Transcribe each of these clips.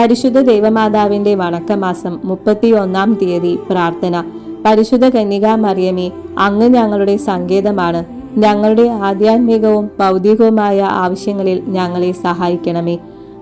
പരിശുദ്ധ ദൈവമാതാവിന്റെ വണക്കമാസം മുപ്പത്തി ഒന്നാം തീയതി പ്രാർത്ഥന. പരിശുദ്ധ കന്യക മറിയമേ അങ്ങ് ഞങ്ങളുടെ സങ്കേതമാണ്. ഞങ്ങളുടെ ആധ്യാത്മികവും ഭൗതികവുമായ ആവശ്യങ്ങളിൽ ഞങ്ങളെ സഹായിക്കണമേ.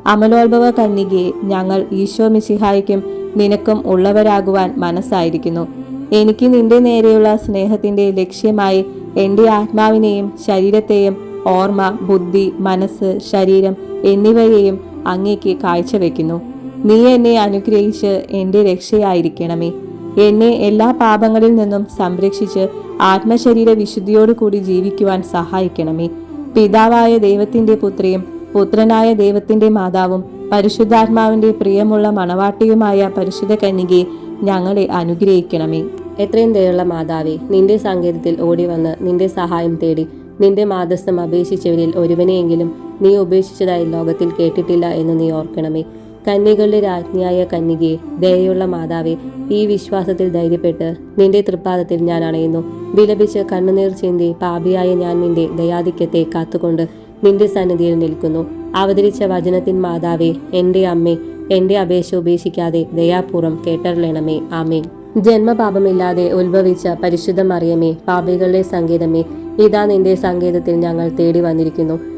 അമലോത്ഭവ കന്യകയെ ഞങ്ങൾ ഈശോ മിശിഹായിക്കും നിനക്കും ഉള്ളവരാകുവാൻ മനസ്സായിരിക്കുന്നു. എനിക്ക് നിന്റെ നേരെയുള്ള സ്നേഹത്തിന്റെ ലക്ഷ്യമായി എന്റെ ആത്മാവിനെയും ശരീരത്തെയും ഓർമ്മ ബുദ്ധി മനസ്സ് ശരീരം എന്നിവയെയും അങ്ങേക്ക് കാഴ്ചവെക്കുന്നു നീ എന്നെ അനുഗ്രഹിച്ച് എന്റെ രക്ഷയായിരിക്കണമേ. എന്നെ എല്ലാ പാപങ്ങളിൽ നിന്നും സംരക്ഷിച്ച് ആത്മശരീര വിശുദ്ധിയോടുകൂടി ജീവിക്കുവാൻ സഹായിക്കണമേ. പിതാവായ ദൈവത്തിന്റെ പുത്രയും പുത്രനായ ദൈവത്തിന്റെ മാതാവും പരിശുദ്ധാത്മാവിന്റെ പ്രിയമുള്ള മണവാട്ടിയുമായ പരിശുദ്ധ കന്യകയെ ഞങ്ങളെ അനുഗ്രഹിക്കണമേ. എത്രയും ദയുള്ള മാതാവേ നിന്റെ സങ്കേതത്തിൽ ഓടി വന്ന് നിന്റെ സഹായം തേടി നിന്റെ മാതസ്ഥം അപേക്ഷിച്ചവരിൽ ഒരുവനെയെങ്കിലും നീ ഉപേക്ഷിച്ചതായി ലോകത്തിൽ കേട്ടിട്ടില്ല എന്ന് നീ ഓർക്കണമേ. കന്യകളുടെ രാജ്ഞിയായ കന്യകയെ ദയയുള്ള മാതാവെ ഈ വിശ്വാസത്തിൽ ധൈര്യപ്പെട്ട് നിന്റെ തൃപ്പാദത്തിൽ ഞാൻ അണയുന്നു. വിലപിച്ച് കണ്ണുനീർ ചിന്തി പാപിയായ ഞാൻ നിന്റെ ദയാധിക്യത്തെ കാത്തുകൊണ്ട് നിന്റെ സന്നിധിയിൽ നിൽക്കുന്നു. അവതരിച്ച വചനത്തിൻ മാതാവേ എന്റെ അമ്മേ എന്റെ അപേക്ഷ ഉപേക്ഷിക്കാതെ ദയാപൂർവം കേട്ടറിയണമേ. ആമേ ജന്മപാപമില്ലാതെ ഉത്ഭവിച്ച പരിശുദ്ധ മറിയമേ പാപികളുടെ സങ്കേതമേ ഇതാ നിന്റെ സങ്കേതത്തിൽ ഞങ്ങൾ തേടി വന്നിരിക്കുന്നു.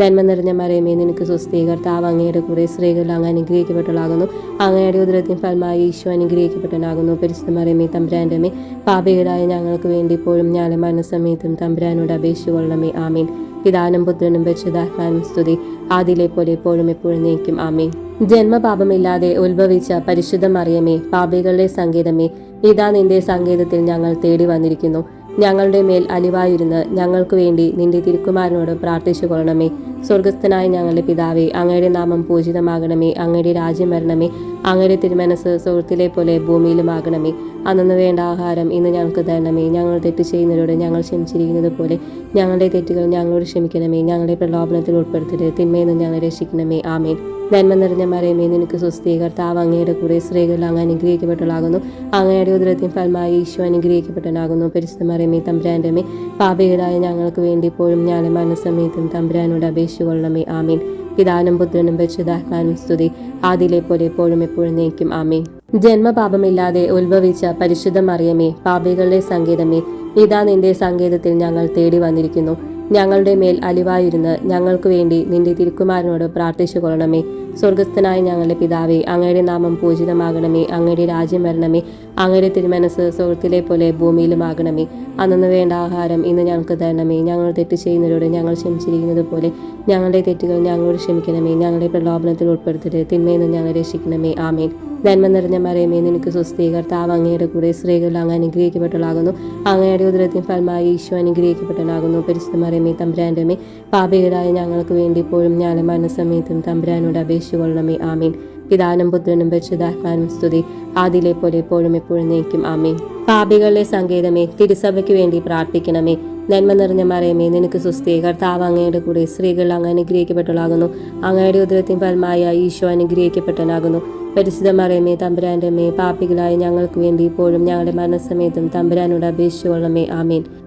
നന്മ നിറഞ്ഞ മറിയമേ നിനക്ക് സ്വസ്തി കർത്താവ് അങ്ങയുടെ കൂടെ സ്ത്രീകൾ അങ്ങ് അനുഗ്രഹിക്കപ്പെട്ടവളാകുന്നു. അങ്ങയുടെ ഉദരത്തിൻ ഫലമായി ഈശോ അനുഗ്രഹിക്കപ്പെട്ടവനാകുന്നു. പരിശുദ്ധ മറിയമേ തമ്പുരാന്റെ പാപികളായ ഞങ്ങൾക്ക് വേണ്ടി ഇപ്പോഴും ഞാളെ മനസ്സമയത്തും തമ്പുരാനോട് അപേക്ഷിച്ചുകൊള്ളണമേ ആമീൻ. പിതാനും പുത്രനും പരിശുദ്ധാത്മാനും സ്തുതി. ആദിലെ പോലെ എപ്പോഴും എപ്പോഴും നീക്കും. ആമീൻ. ജന്മപാപമില്ലാതെ ഉത്ഭവിച്ച പരിശുദ്ധ മറിയമേ പാപികളുടെ സംഗീതമേ ഇതാ നിന്റെ സംഗീതത്തിൽ ഞങ്ങൾ തേടി വന്നിരിക്കുന്നു. ഞങ്ങളുടെ മേൽ അലിവായിരുന്ന് ഞങ്ങൾക്ക് വേണ്ടി നിന്റെ തിരുക്കുമാരനോട് പ്രാർത്ഥിച്ചു കൊള്ളണമേ സ്വർഗസ്ഥനായ ഞങ്ങളുടെ പിതാവേ അങ്ങയുടെ നാമം പൂജിതമാകണമേ അങ്ങയുടെ രാജ്യം വരണമേ അങ്ങയുടെ തിരുമനസ് സുഹൃത്തിലെ പോലെ ഭൂമിയിലുമാകണമേ. അന്നു വേണ്ട ആഹാരം ഇന്ന് ഞങ്ങൾക്ക് തരണമേ. ഞങ്ങൾ തെറ്റ് ചെയ്യുന്നവരോട് ഞങ്ങൾ ക്ഷമിച്ചിരിക്കുന്നത് പോലെ ഞങ്ങളുടെ തെറ്റുകൾ ഞങ്ങളോട് ക്ഷമിക്കണമേ. ഞങ്ങളുടെ പ്രലോഭനത്തിൽ ഉൾപ്പെടുത്തരുത്. തിന്മയെന്ന് ഞങ്ങളെ രക്ഷിക്കണമേ. ആമേൻ. നന്മ നിറഞ്ഞ മറിയമേ നിനക്ക് സ്വസ്ഥീകർത്താവ് അങ്ങയുടെ കൂടെ സ്ത്രീകൾ അങ്ങ് അനുഗ്രഹിക്കപ്പെട്ടവളാകുന്നു. അങ്ങയുടെ ഉദരത്തിൻ ഫലമായി ഈശോ അനുഗ്രഹിക്കപ്പെട്ടനാകുന്നു പരിശുദ്ധ മറിയമേ തമ്പുരാന്റെ മേ പാപികളായ ഞങ്ങൾക്ക് വേണ്ടി ഇപ്പോഴും ഞാനും മനസ്സമയത്തും തമ്പുരാനോട് അപേക്ഷിച്ചു കൊള്ളണമേ. ആമീൻ. പിതാനും പുത്രനും പരിശുദ്ധാത്മാനും സ്തുതി. ആദിലെ പോലെ എപ്പോഴും എപ്പോഴും നീക്കും ആമീൻ. ജന്മപാപമില്ലാതെ ഉത്ഭവിച്ച പരിശുദ്ധ മറിയമേ പാപികളുടെ സംഗീതമേ ഇതാ നിന്റെ സംഗീതത്തിൽ ഞങ്ങൾ തേടി വന്നിരിക്കുന്നു. ഞങ്ങളുടെ മേൽ അലിവായിരുന്ന് ഞങ്ങൾക്ക് വേണ്ടി നിന്റെ തിരുക്കുമാരനോട് പ്രാർത്ഥിച്ചു കൊള്ളണമേ സ്വർഗസ്ഥനായ ഞങ്ങളുടെ പിതാവേ അങ്ങയുടെ നാമം പൂജിതമാകണമേ അങ്ങയുടെ രാജ്യം വരണമേ. അങ്ങയുടെ തിരുമനസ് സുഹൃത്തിലെ പോലെ ഭൂമിയിലും ആകണമേ അന്നു വേണ്ട ആഹാരം ഇന്ന് ഞങ്ങൾക്ക് തരണമേ. ഞങ്ങൾ തെറ്റ് ചെയ്യുന്നവരോട് ഞങ്ങൾ ക്ഷമിച്ചിരിക്കുന്നത് പോലെ ഞങ്ങളുടെ തെറ്റുകൾ ഞങ്ങളോട് ക്ഷമിക്കണമേ. ഞങ്ങളുടെ പ്രലോഭനത്തിൽ ഉൾപ്പെടുത്തരുത്. തിന്മയെന്ന് ഞങ്ങൾ രക്ഷിക്കണമേ. ആമേൻ. നന്മ നിറഞ്ഞ മറിയമേ നിനക്ക് സ്വസ്തി. കർത്താവ് അങ്ങയുടെ കൂടെ സ്ത്രീകൾ അങ്ങ് അനുഗ്രഹിക്കപ്പെട്ടവളാകുന്നു. അങ്ങയുടെ ഉദരത്തിൻ ഫലമായി ഈശോ അനുഗ്രഹിക്കപ്പെട്ടവനാകുന്നു പരിശുദ്ധ മറിയമേ തമ്പുരാന്റെ മേ പാപികളായ ഞങ്ങൾക്ക് വേണ്ടി ഇപ്പോഴും ഞാനും മനസ്സമയത്തും തമ്പുരാനോട് അപേക്ഷിച്ചുകൊള്ളണമേ. ആമീൻ. പിതാനും പുത്രനും പരിശുദ്ധാത്മാനും സ്തുതി. ആദിലെ പോലെ എപ്പോഴും എപ്പോഴും നയിക്കും. ആമേ പാപികളുടെ സങ്കേതമേ തിരുസഭയ്ക്ക് വേണ്ടി പ്രാർത്ഥിക്കണമേ. നന്മ നിറഞ്ഞ മറയമേ നിനക്ക് സുസ്ഥി കർത്താവ് അങ്ങയുടെ കൂടെ സ്ത്രീകൾ അങ്ങ് അനുഗ്രഹിക്കപ്പെട്ടവളാകുന്നു. അങ്ങയുടെ ഉദരത്തിൻ ഫലമായ ഈശോ അനുഗ്രഹിക്കപ്പെട്ടനാകുന്നു പരിശുദ്ധ മറയമേ തമ്പുരാന്റെ മേ പാപികളായ ഞങ്ങൾക്ക് വേണ്ടി ഇപ്പോഴും ഞങ്ങളുടെ മരണസമയത്തും തമ്പുരാനോട് അപേക്ഷിച്ചുകൊള്ളമേ ആമീൻ.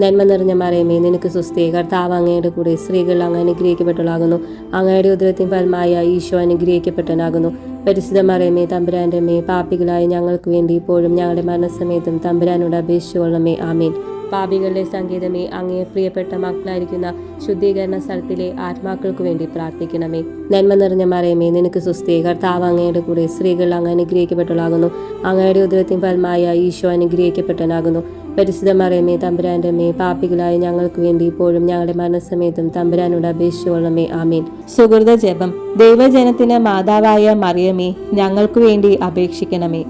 നന്മ നിറഞ്ഞ മറിയമേ നിനക്ക് സുസ്ഥി കർത്താവ് അങ്ങയുടെ കൂടെ സ്ത്രീകൾ അങ്ങ് അനുഗ്രഹിക്കപ്പെട്ടവളാകുന്നു. അങ്ങയുടെ ഉദരത്തിൻ ഫലമായ ഈശോ അനുഗ്രഹിക്കപ്പെട്ടനാകുന്നു പരിശുദ്ധ മറിയമേ തമ്പുരാന്റെ മേ പാപികളായ ഞങ്ങൾക്ക് വേണ്ടി ഇപ്പോഴും ഞങ്ങളുടെ മരണസമയത്തും തമ്പുരാനോട് അപേക്ഷിച്ചുകൊള്ളമേ ആമീൻ. പാപികളുടെ സംഗീതമേ അങ്ങേ പ്രിയപ്പെട്ട മക്കളായിരിക്കുന്ന ശുദ്ധീകരണ സ്ഥലത്തിലെ ആത്മാക്കൾക്ക് വേണ്ടി പ്രാർത്ഥിക്കണമേ. നന്മ നിറഞ്ഞ മറിയമേ നിനക്ക് സുസ്ഥി കർത്താവ് അങ്ങയുടെ കൂടെ സ്ത്രീകൾ അങ്ങ് അനുഗ്രഹിക്കപ്പെട്ടവളാകുന്നു. അങ്ങയുടെ ഉദരത്തിൻ ഫലമായ ഈശോ അനുഗ്രഹിക്കപ്പെട്ടനാകുന്നു പരിശുദ്ധ മറിയമേ തമ്പുരാന്റെ മേ പാപികളായ ഞങ്ങൾക്ക് വേണ്ടി ഇപ്പോഴും ഞങ്ങളുടെ മരണസമയത്തും തമ്പുരാനോട് അപേക്ഷിച്ചുകൊള്ളമേ ആമീൻ. സുഹൃത ജപം ദൈവജനത്തിന് മാതാവായ മറിയമേ ഞങ്ങൾക്ക് വേണ്ടി അപേക്ഷിക്കണമേ.